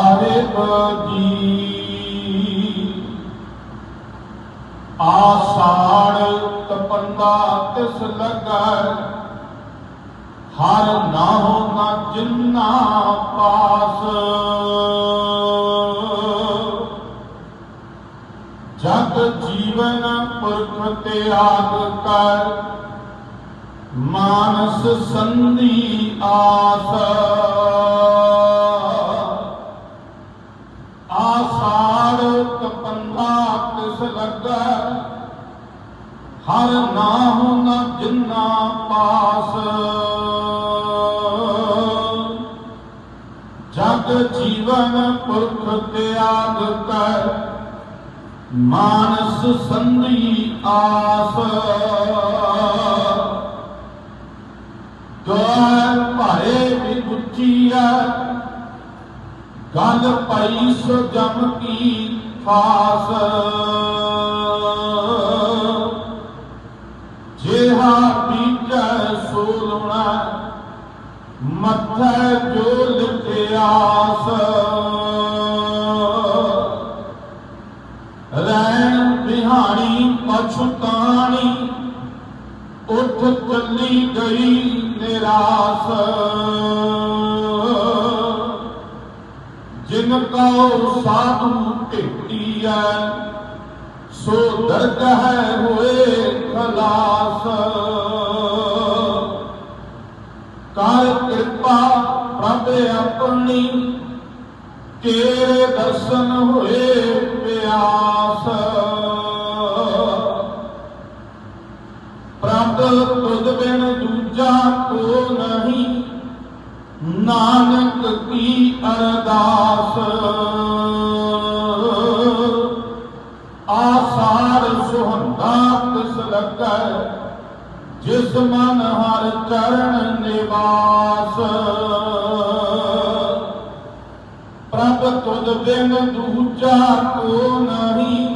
ਸਾਹਿਬ ਜੀ ਆਸਾੜ ਤਪੰਦਾ ਤਿਸ ਲਗੈ ਹਰ ਨਾ ਹੋ ਨਾ ਜਿੰਨਾ ਪਾਸ। ਜਗ ਜੀਵਨ ਪੁਰਖ ਤੇ ਆਦ ਕਰ। ਮਾਨਸ ਸੰਧੀ ਆਸ। ਤਿਸ ਲੱਗੈ ਹਰ ਨਾਮ ਨ ਜਿੰਨਾ ਪਾਸ। ਜਗ ਜੀਵਨ ਪੁਰਖ ਤਿਆਗ ਕਰ ਮਾਨਸ ਸੰਧੀ ਆਸ। ਦੁਆਰ ਭਾਏ ਵੀ ਗੁੱਚੀਆ ਗੱਲ ਪਈ ਸੋ ਜਮ ਕੀ ਫਾਸ। ਮੱਥੇ ਜੋ ਲਿਖਿਆਸ ਰਹਿਣ ਬਿਹਾਣੀ ਪਛਤਾਣੀ, ਉੱਠ ਚੱਲੀ ਗਈ ਨਿਰਾਸ। ਜਿਨ ਕਉ ਸਾਧੂ ਭੇਟੀਐ ਸੋ ਦਰਦ ਹੈ ਤੇਰੇ ਦਰਸ਼ਨ ਹੋਏ ਪਿਆਸ। ਪ੍ਰਭ ਤੁਧ ਬਿਨ ਦੂਜਾ ਕੋ ਨਹੀਂ, ਨਾਨਕ ਕੀ ਅਰਦਾਸ। ਆਸਾਰ ਸੁਹੰਦਾ ਤਿਸ ਲੱਗੈ ਜਿਸ ਮਨ ਹਰ ਚਰਨ ਨਿਵਾਸ। ਪ੍ਰਭ ਬਿਨ ਦੂਜਾ ਕੋ ਨਹੀਂ।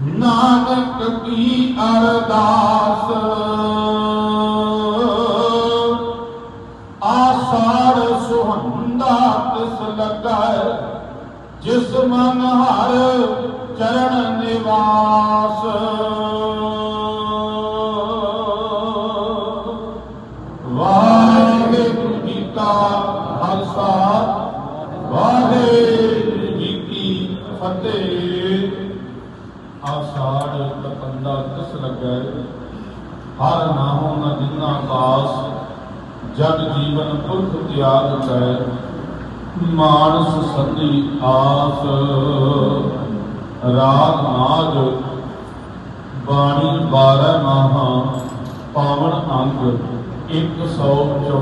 ਨਾਨਕ ਕੀ ਅਰਦਾਸ। ਆਸਾਰ ਸੁਹੰਦਾ ਤਿਸ ਲੱਗੈ ਜਿਸ ਮਨ ਹਰ ਕੀ ਫਤਿਹ ਆਸਾੜ ਤਪੰਦਾ ਕਿਸ ਲੱਗੈ? ਹਰ ਨਾਮੋ ਨ ਜਿਨਾ ਕਾਸ, ਜਗ ਜੀਵਨ ਪੁਰਖ ਤਿਆਗ ਕੈ। ਮਾਨਸ ਸੰਧੀ ਆਸ, ਰਾਗ ਨਾਦ ਬਾਣੀ 12 ਮਹਾ ਪਾਵਨ ਅੰਗ 134